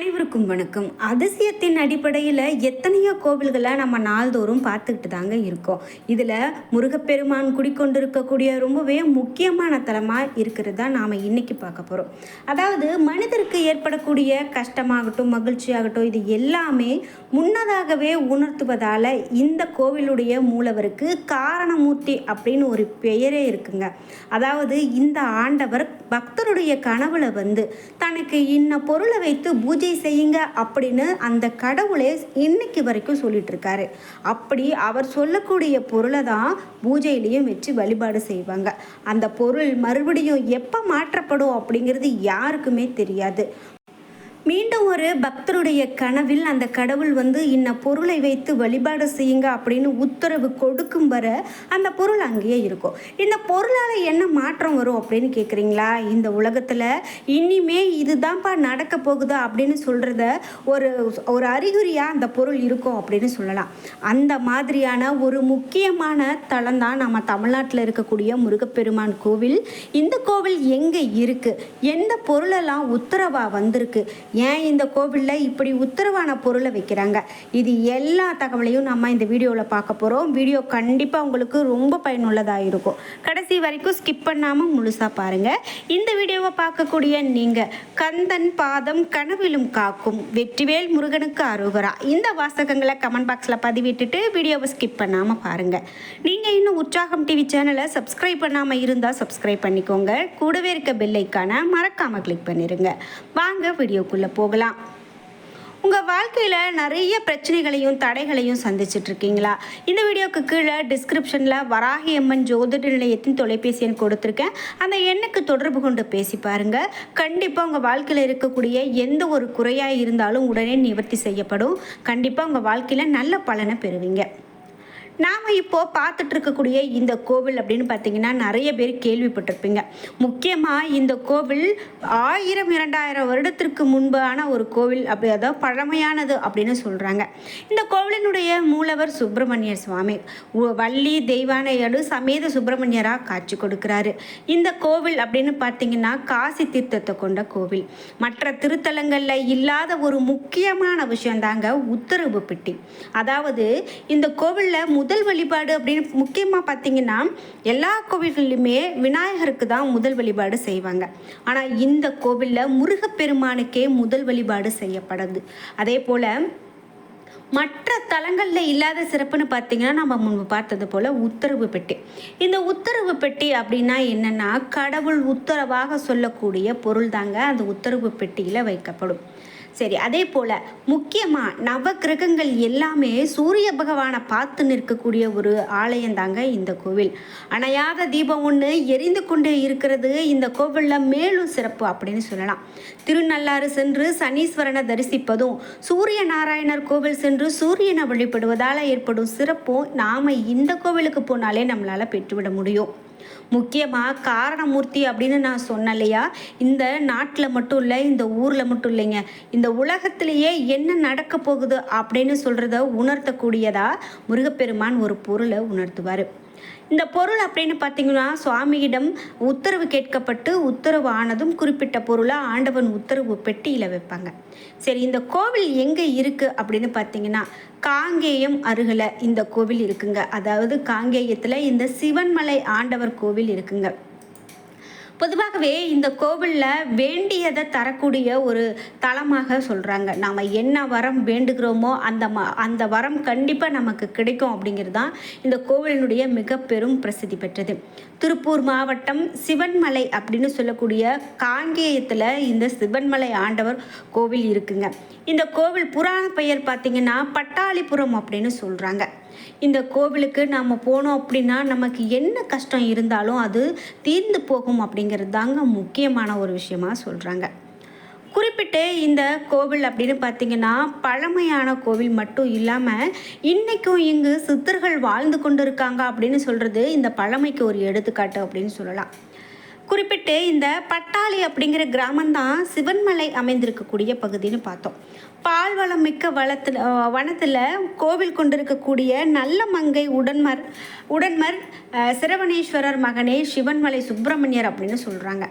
அனைவருக்கும் வணக்கம். அதிசயத்தின் அடிப்படையில் எத்தனையோ கோவில்களை நம்ம நாள்தோறும் பார்த்துக்கிட்டு தாங்க இருக்கோம். இதில் முருகப்பெருமான் குடிக்கொண்டிருக்கக்கூடிய ரொம்பவே முக்கியமான தலமாக இருக்கிறது தான் நாம் இன்னைக்கு பார்க்க போகிறோம் அதாவது மனிதருக்கு ஏற்படக்கூடிய கஷ்டமாகட்டும் மகிழ்ச்சியாகட்டும் இது எல்லாமே முன்னதாகவே உணர்த்துவதால் இந்த கோவிலுடைய மூலவருக்கு காரணமூர்த்தி அப்படின்னு ஒரு பெயரே இருக்குங்க. அதாவது இந்த ஆண்டவர் பக்தருடைய கனவுல வந்து தனக்கு இன்ன பொருளை வைத்து பூஜை செய்யுங்க அப்படின்னு அந்த கடவுளே இன்னைக்கு வரைக்கும் சொல்லிட்டு இருக்காரு அப்படி அவர் சொல்லக்கூடிய பொருளை தான் பூஜையிலையும் வச்சு வழிபாடு செய்வாங்க. அந்த பொருள் மறுபடியும் எப்போ மாற்றப்படும் அப்படிங்கிறது யாருக்குமே தெரியாது. மீண்டும் ஒரு பக்தருடைய கனவில் அந்த கடவுள் வந்து இன்ன பொருளை வைத்து வழிபாடு செய்யுங்க அப்படின்னு உத்தரவு கொடுக்கும் வர அந்த பொருள் அங்கேயே இருக்கும். இந்த பொருளால் என்ன மாற்றம் வரும் அப்படின்னு கேட்குறீங்களா இந்த உலகத்தில் இனிமே இதுதான்ப்பா நடக்க போகுதா அப்படின்னு சொல்கிறத ஒரு ஒரு அறிகுறியாக அந்த பொருள் இருக்கும் அப்படின்னு சொல்லலாம். அந்த மாதிரியான ஒரு முக்கியமான தளம் தான் நம்ம தமிழ்நாட்டில் இருக்கக்கூடிய முருகப்பெருமான் கோவில். இந்த கோவில் எங்கே இருக்குது எந்த பொருளெல்லாம் உத்தரவாக வந்திருக்கு? ஏன் இந்த கோவிலில் இப்படி உத்தரவான பொருளை வைக்கிறாங்க? இது எல்லா தகவலையும் நம்ம இந்த வீடியோவில் பார்க்க போகிறோம் வீடியோ கண்டிப்பாக உங்களுக்கு ரொம்ப பயனுள்ளதாக இருக்கும். கடைசி வரைக்கும் ஸ்கிப் பண்ணாமல் முழுசாக பாருங்கள் இந்த வீடியோவை பார்க்கக்கூடிய நீங்கள் கந்தன் பாதம் கனவிலும் காக்கும் வெற்றிவேல் முருகனுக்கு அருகரா. இந்த வாசகங்களை கமெண்ட் பாக்ஸில் பதிவிட்டுட்டு வீடியோவை ஸ்கிப் பண்ணாமல் பாருங்கள் நீங்கள் இன்னும் உற்சாகம் டிவி சேனலை சப்ஸ்கிரைப் பண்ணாமல் இருந்தால் சப்ஸ்கிரைப் பண்ணிக்கோங்க. கூடவே இருக்க பெல்லைக்கான மறக்காமல் கிளிக் பண்ணிடுங்க வாங்க வீடியோக்குள்ளே போகலாம். உங்கள் வாழ்க்கையில் நிறைய பிரச்சனைகளையும் தடைகளையும் சந்திச்சுட்டு இருக்கீங்களா இந்த வீடியோக்கு கீழே டிஸ்கிரிப்ஷனில் வராகி அம்மன் ஜோதிட நிலையத்தின் தொலைபேசி எண் கொடுத்துருக்கேன். அந்த எண்ணுக்கு தொடர்பு கொண்டு பேசி பாருங்கள் கண்டிப்பாக உங்கள் வாழ்க்கையில் இருக்கக்கூடிய எந்த ஒரு குறையாக இருந்தாலும் உடனே நிவர்த்தி செய்யப்படும். கண்டிப்பாக உங்கள் வாழ்க்கையில் நல்ல பலனை பெறுவீங்க. நாம் இப்போது பார்த்துட்டு இருக்கக்கூடிய இந்த கோவில் அப்படின்னு பார்த்தீங்கன்னா நிறைய பேர் கேள்விப்பட்டிருப்பீங்க. முக்கியமாக இந்த கோவில் ஆயிரம் இரண்டாயிரம் வருடத்திற்கு முன்பான ஒரு கோவில் அப்படி அதாவது பழமையானது அப்படின்னு சொல்கிறாங்க இந்த கோவிலினுடைய மூலவர் சுப்பிரமணியர் சுவாமி. வள்ளி தெய்வானையடு சமேத சுப்பிரமணியராக காட்சி கொடுக்குறாரு. இந்த கோவில் அப்படின்னு பார்த்தீங்கன்னா காசி தீர்த்தத்தை கொண்ட கோவில். மற்ற திருத்தலங்களில் இல்லாத ஒரு முக்கியமான விஷயம் தாங்க உத்தரவு பெட்டி. அதாவது இந்த கோவிலில் முதல் வழிபாடு அப்படின்னு முக்கியமாக பார்த்தீங்கன்னா எல்லா கோவில்கள்லையுமே விநாயகருக்கு தான் முதல் வழிபாடு செய்வாங்க. ஆனால் இந்த கோவிலில் முருகப்பெருமானுக்கே முதல் வழிபாடு செய்யப்படுது. அதே போல் மற்ற தலங்களில் இல்லாத சிறப்புன்னு பார்த்தீங்கன்னா நம்ம முன்பு பார்த்தது போல் உத்தரவு பெட்டி. இந்த உத்தரவு பெட்டி அப்படின்னா என்னென்னா கடவுள் உத்தரவாக சொல்லக்கூடிய பொருள் தாங்க அந்த உத்தரவு பெட்டியில் வைக்கப்படும். சரி அதே போல் முக்கியமாக நவ கிரகங்கள் எல்லாமே சூரிய பகவானை பார்த்து நிற்கக்கூடிய ஒரு ஆலயம் தாங்க இந்த கோவில். அணையாத தீபம் ஒன்று எரிந்து கொண்டே இருக்கிறது இந்த கோவிலில் மேலும் சிறப்பு அப்படின்னு சொல்லலாம். திருநள்ளாறு சென்று சனீஸ்வரனை தரிசிப்பதும் சூரிய நாராயணர் கோவில் சென்று சூரியனை வழிபடுவதால் ஏற்படும் சிறப்பும் நாம் இந்த கோவிலுக்கு போனாலே நம்மளால் பெற்றுவிட முடியும். முக்கியமாக காரணமூர்த்தி அப்படின்னு நான் சொன்னேன் இல்லையா இந்த நாட்டில் மட்டும் இல்லை இந்த ஊரில் மட்டும் இல்லைங்க. இந்த உலகத்திலேயே என்ன நடக்க போகுது அப்படின்னு சொல்கிறத உணர்த்தக்கூடியதா முருகப்பெருமான் ஒரு பொருளை உணர்த்துவார். இந்த பொருள் அப்படின்னு பார்த்தீங்கன்னா சுவாமியிடம் உத்தரவு கேட்கப்பட்டு உத்தரவு ஆனதும் குறிப்பிட்ட பொருளாக ஆண்டவன் உத்தரவு பெட்டியில் வைப்பாங்க. சரி இந்த கோவில் எங்கே இருக்குது அப்படின்னு பார்த்தீங்கன்னா காங்கேயம் அருகில் இந்த கோவில் இருக்குங்க. அதாவது காங்கேயத்தில் இந்த சிவன்மலை ஆண்டவர் கோவில் இருக்குங்க. பொதுவாகவே இந்த கோவிலில் வேண்டியதை தரக்கூடிய ஒரு தலமாக சொல்கிறாங்க நாம் என்ன வரம் வேண்டுகிறோமோ அந்த ம அந்த வரம் கண்டிப்பாக நமக்கு கிடைக்கும் அப்படிங்கிறது தான் இந்த கோவிலினுடைய மிக பெரும் பிரசித்தி பெற்றது. திருப்பூர் மாவட்டம் சிவன்மலை அப்படின்னு சொல்லக்கூடிய காங்கேயத்தில் இந்த சிவன்மலை ஆண்டவர் கோவில் இருக்குங்க. இந்த கோவில் புராண பெயர் பார்த்திங்கன்னா பட்டாளிபுரம் அப்படின்னு சொல்கிறாங்க இந்த கோவிலுக்கு நாம் போனோம் அப்படின்னா நமக்கு என்ன கஷ்டம் இருந்தாலும் அது தீர்ந்து போகும் அப்படிங்கிறது தாங்க முக்கியமான ஒரு விஷயமாக சொல்கிறாங்க குறிப்பிட்டு இந்த கோவில் அப்படின்னு பார்த்தீங்கன்னா பழமையான கோவில் மட்டும் இல்லாமல் இன்றைக்கும் இங்கு சித்தர்கள் வாழ்ந்து கொண்டு இருக்காங்க அப்படின்னு சொல்கிறது இந்த பழமைக்கு ஒரு எடுத்துக்காட்டு அப்படின்னு சொல்லலாம். குறிப்பிட்டு இந்த பட்டாளி அப்படிங்கிற கிராமம்தான் சிவன்மலை அமைந்திருக்கக்கூடிய பகுதின்னு பார்த்தோம். பால்வளம் மிக்க வளத்தில் வனத்தில் கோவில் கொண்டிருக்கக்கூடிய நல்ல மங்கை உடன்மர் உடன்மர் சிரவணேஸ்வரர் மகனே சிவன்மலை சுப்பிரமணியர் அப்படின்னு சொல்கிறாங்க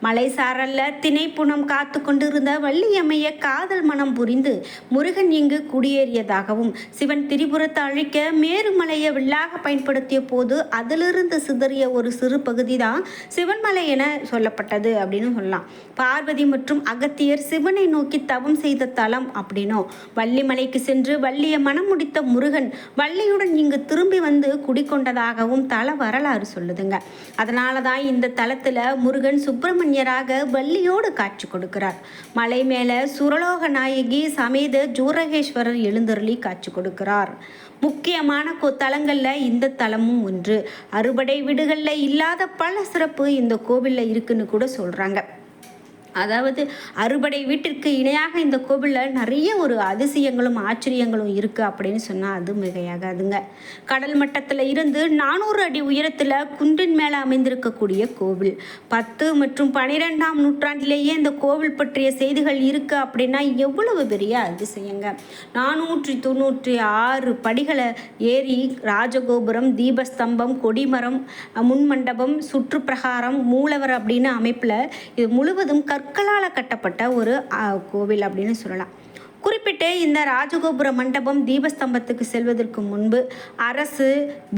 மலை சாரல்ல திணைப்புணம் காத்து கொண்டிருந்த வள்ளியம்மைய காதல் மனம் புரிந்து முருகன் இங்கு குடியேறியதாகவும் சிவன் திரிபுரத்தை அழிக்க மேருமலையை வில்லாக பயன்படுத்திய போது அதிலிருந்து சிதறிய ஒரு சிறு பகுதி தான் சிவன்மலை என சொல்லப்பட்டது அப்படின்னு சொல்லலாம். பார்வதி மற்றும் அகத்தியர் சிவனை நோக்கி தவம் செய்த தலம் அப்படின்னும் வள்ளிமலைக்கு சென்று வள்ளிய மனம் முடித்த முருகன் வள்ளியுடன் இங்கு திரும்பி வந்து குடிக்கொண்டதாகவும் தல வரலாறு சொல்லுதுங்க. அதனால தான் இந்த தலத்தில் முருகன் சுப்பிரமணியராக வள்ளியோடு காட்சி கொடுக்கிறார். மலை மேலே சுரலோக நாயகி சமேத ஜூரகேஸ்வரர் எழுந்தருளி காட்சி கொடுக்கிறார். முக்கியமான கொ தலங்களில் இந்த தலமும் ஒன்று. அறுபடை வீடுகளில் இல்லாத பல சிறப்பு இந்த கோவிலில் இருக்குன்னு கூட சொல்கிறாங்க அதாவது அறுபடை வீட்டிற்கு இணையாக இந்த கோவிலில் நிறைய ஒரு அதிசயங்களும் ஆச்சரியங்களும் இருக்குது அப்படின்னு சொன்னால் அது மிகையாகாதுங்க. கடல் மட்டத்தில் இருந்து நானூறு அடி உயரத்தில் குன்றின் மேலே அமைந்திருக்கக்கூடிய கோவில். பத்து மற்றும் பனிரெண்டாம் நூற்றாண்டிலேயே இந்த கோவில் பற்றிய செய்திகள் இருக்குது அப்படின்னா எவ்வளவு பெரிய அதிசயங்க. நானூற்றி தொண்ணூற்றி ஆறு படிகளை ஏறி ராஜகோபுரம் தீபஸ்தம்பம் கொடிமரம் முன்மண்டபம் சுற்றுப்பிரகாரம் மூலவர் அப்படின்னு அமைப்பில் இது முழுவதும் கற்களால் கட்டப்பட்ட ஒரு கோவில் அப்படின்னு சொல்லலாம். குறிப்பிட்டு இந்த ராஜகோபுர மண்டபம் தீபஸ்தம்பத்துக்கு செல்வதற்கு முன்பு அரசு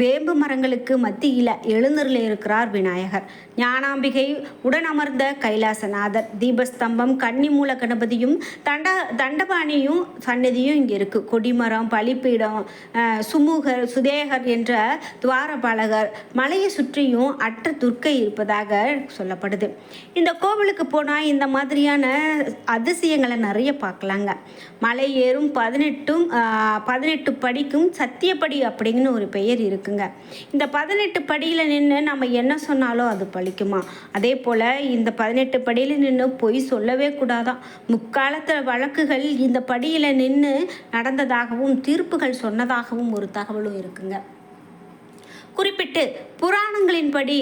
வேம்பு மரங்களுக்கு மத்தியில் எழுந்தருள இருக்கிறார் விநாயகர். ஞானாம்பிகை உடன் அமர்ந்த கைலாசநாதர். தீபஸ்தம்பம் கன்னிமூல கணபதியும் தண்ட தண்டபாணியும் சன்னதியும் இங்கே இருக்குது கொடிமரம் பலிப்பீடம் சுமூகர் சுதேகர் என்ற துவாரபாலகர் மலையை சுற்றியும் அற்ற துர்க்கை இருப்பதாக சொல்லப்படுது. இந்த கோவிலுக்கு போனால் இந்த மாதிரியான அதிசயங்களை நிறைய பார்க்கலாங்க. மலை ஏறும் பதினெட்டும் பதினெட்டு படிக்கும் சத்தியப்படி அப்படிங்கிற ஒரு பெயர் இருக்குங்க. இந்த பதினெட்டு படியில் நின்று நம்ம என்ன சொன்னாலும் அது பழிக்குமா? அதே போல் இந்த பதினெட்டு படியில் நின்று பொய் சொல்லவே கூடாதான் முக்காலத்தில் வழக்குகள் இந்த படியில் நின்று நடந்ததாகவும் தீர்ப்புகள் சொன்னதாகவும் ஒரு தகவலும் இருக்குங்க. குறிப்பிட்டு புராணங்களின்படி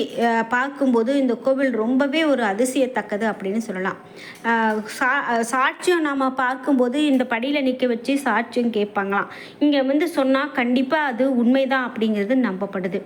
பார்க்கும்போது இந்த கோவில் ரொம்பவே ஒரு அதிசயத்தக்கது அப்படின்னு சொல்லலாம். சா சாட்சியம் நாம் பார்க்கும்போது இந்த படியில் நிற்க வச்சு சாட்சியம் கேட்பாங்களாம். இங்கே வந்து சொன்னால் கண்டிப்பாக அது உண்மைதான் அப்படிங்கிறது நம்பப்படுது.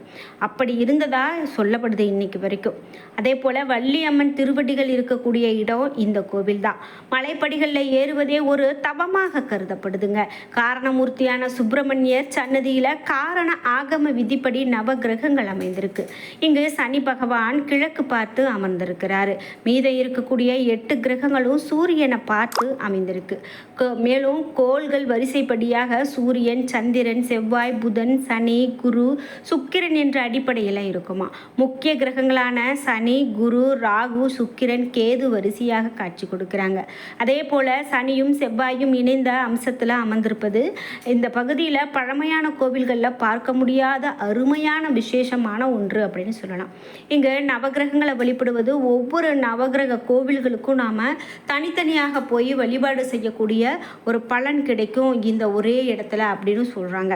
அப்படி இருந்ததா சொல்லப்படுது இன்னைக்கு வரைக்கும். அதே போல் வள்ளியம்மன் திருவடிகள் இருக்கக்கூடிய இடம் இந்த கோவில் தான் மலைப்படிகளில் ஏறுவதே ஒரு தவமாக கருதப்படுதுங்க. காரணமூர்த்தியான சுப்பிரமணியர் சன்னதியில் காரண ஆகம விதிப்படி நவகிரகங்கள் அமைந்திருக்கு. அமைந்திருக்கு இங்கு சனி பகவான் கிழக்கு பார்த்து அமர்ந்திருக்கிறாரு. மீத இருக்கக்கூடிய எட்டு கிரகங்களும் சூரியனை பார்த்து அமைந்திருக்கு. கோ- மேலும் கோள்கள் வரிசைப்படியாக சூரியன் சந்திரன் செவ்வாய் புதன் சனி குரு சுக்கிரன் என்ற அடிப்படையில் இருக்குமா. முக்கிய கிரகங்களான சனி குரு ராகு சுக்கிரன் கேது வரிசையாக காட்சி கொடுக்குறாங்க. அதே போல் சனியும் செவ்வாயும் இணைந்த அம்சத்தில் அமர்ந்திருப்பது இந்த பகுதியில் பழமையான கோவில்களில் பார்க்க முடியாத அருமையான விசேஷமான ஒன்று அப்படின்னு சொல்லலாம். இங்கே நவகிரகங்களை வழிபடுவது ஒவ்வொரு நவகிரக கோவில்களுக்கும் நாம் தனித்தனியாக போய் வழிபாடு செய்யக்கூடிய ஒரு பலன் கிடைக்கும் இந்த ஒரே இடத்துல அப்படின்னு சொல்கிறாங்க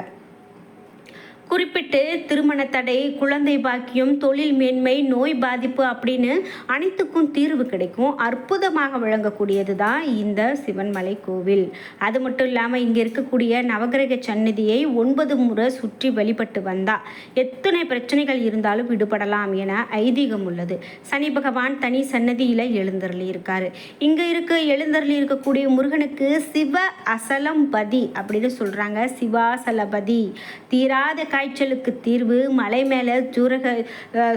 குறிப்பிட்டு திருமண தடை குழந்தை பாக்கியம் தொழில் மேன்மை நோய் பாதிப்பு அப்படின்னு அனைத்துக்கும் தீர்வு கிடைக்கும். அற்புதமாக விளங்கக்கூடியது தான் இந்த சிவன்மலை கோவில். அது மட்டும் இல்லாமல் இங்கே இருக்கக்கூடிய நவகிரக சந்நிதியை ஒன்பது முறை சுற்றி வழிபட்டு வந்தா எத்தனை பிரச்சனைகள் இருந்தாலும் விடுபடலாம் என ஐதீகம் உள்ளது. சனி பகவான் தனி சன்னதியில் எழுந்தருளி இருக்காரு. இங்கே இருக்க எழுந்தருளி இருக்கக்கூடிய முருகனுக்கு சிவ அசலம்பதி அப்படின்னு சொல்கிறாங்க சிவாசலபதி. தீராத காய்ச்சலுக்கு தீர்வு. மலை மேலே ஜூரக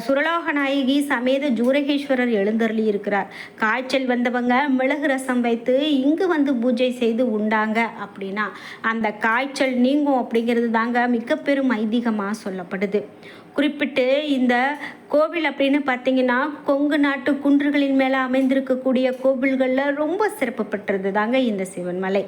சுரலோகநாயகி சமேத ஜூரகேஸ்வரர் எழுந்தருளி இருக்கிறார். காய்ச்சல் வந்தவங்க மிளகு ரசம் வைத்து இங்கு வந்து பூஜை செய்து உண்டாங்க அப்படின்னா அந்த காய்ச்சல் நீங்கும் அப்படிங்கிறது தாங்க மிக பெரும் ஐதீகமாக சொல்லப்படுது. குறிப்பிட்டு இந்த கோவில் அப்படின்னு பார்த்தீங்கன்னா கொங்கு நாட்டு குன்றுகளின் மேலே அமைந்திருக்கக்கூடிய கோவில்களில் ரொம்ப சிறப்பு பெற்றது தாங்க இந்த சிவன்மலை.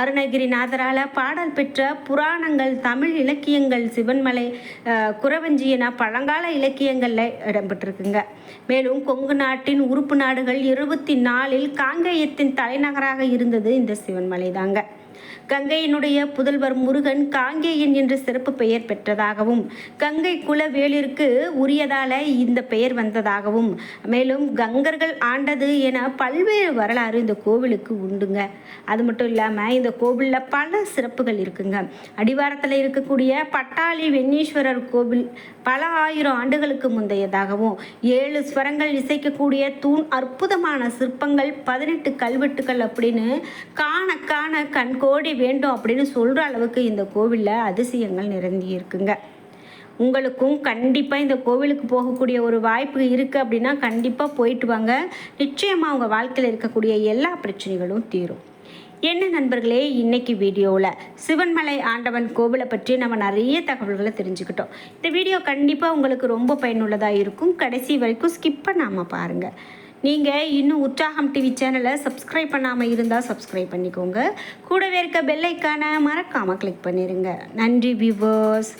அருணகிரிநாதரால் பாடல் பெற்ற புராணங்கள் தமிழ் இலக்கியங்கள் சிவன்மலை அஹ், குறவஞ்சி என பழங்கால இலக்கியங்களில் இடம்பெற்றிருக்குங்க. மேலும் கொங்கு நாட்டின் உறுப்பு நாடுகள் இருபத்தி நாலில் காங்கேயத்தின் தலைநகராக இருந்தது இந்த சிவன்மலை தாங்க கங்கையினுடைய புதல்வர் முருகன் காங்கேயன் என்ற சிறப்பு பெயர் பெற்றதாகவும் கங்கை குல வேலிற்கு உரியதால இந்த பெயர் வந்ததாகவும் மேலும் கங்கர்கள் ஆண்டது என பல்வேறு வரலாறு இந்த கோவிலுக்கு உண்டுங்க. அது மட்டும் இல்லாமல் இந்த கோவிலில் பல சிறப்புகள் இருக்குங்க. அடிவாரத்தில் இருக்கக்கூடிய பட்டாளி வெண்ணீஸ்வரர் கோவில் பல ஆயிரம் ஆண்டுகளுக்கு முந்தையதாகவும் ஏழு ஸ்வரங்கள் இசைக்கக்கூடிய தூண் அற்புதமான சிற்பங்கள் பதினெட்டு கல்வெட்டுக்கள் அப்படின்னு காண காண கண்கோடி வேண்டும் அப்படின்னு சொல்கிற அளவுக்கு இந்த கோவிலில் அதிசயங்கள் நிரம்பி இருக்குங்க. உங்களுக்கும் கண்டிப்பாக இந்த கோவிலுக்கு போகக்கூடிய ஒரு வாய்ப்பு இருக்குது அப்படின்னா கண்டிப்பாக போயிட்டு வாங்க. நிச்சயமாக உங்கள் வாழ்க்கையில் இருக்கக்கூடிய எல்லா பிரச்சனைகளும் தீரும். என்ன நண்பர்களே இன்னைக்கு வீடியோவில் சிவன்மலை ஆண்டவன் கோவிலை பற்றி நம்ம நிறைய தகவல்களை தெரிஞ்சுக்கிட்டோம். இந்த வீடியோ கண்டிப்பாக உங்களுக்கு ரொம்ப பயனுள்ளதாக இருக்கும். கடைசி வரைக்கும் ஸ்கிப் பண்ணாமல் பாருங்கள் நீங்கள் இன்னும் உற்சாகம் டிவி சேனலை சப்ஸ்கிரைப் பண்ணாமல் இருந்தால் சப்ஸ்கிரைப் பண்ணிக்கோங்க. கூடவே இருக்க பெல்லைக்கான மறக்காமல் கிளிக் பண்ணிடுங்க நன்றி வியூவர்ஸ்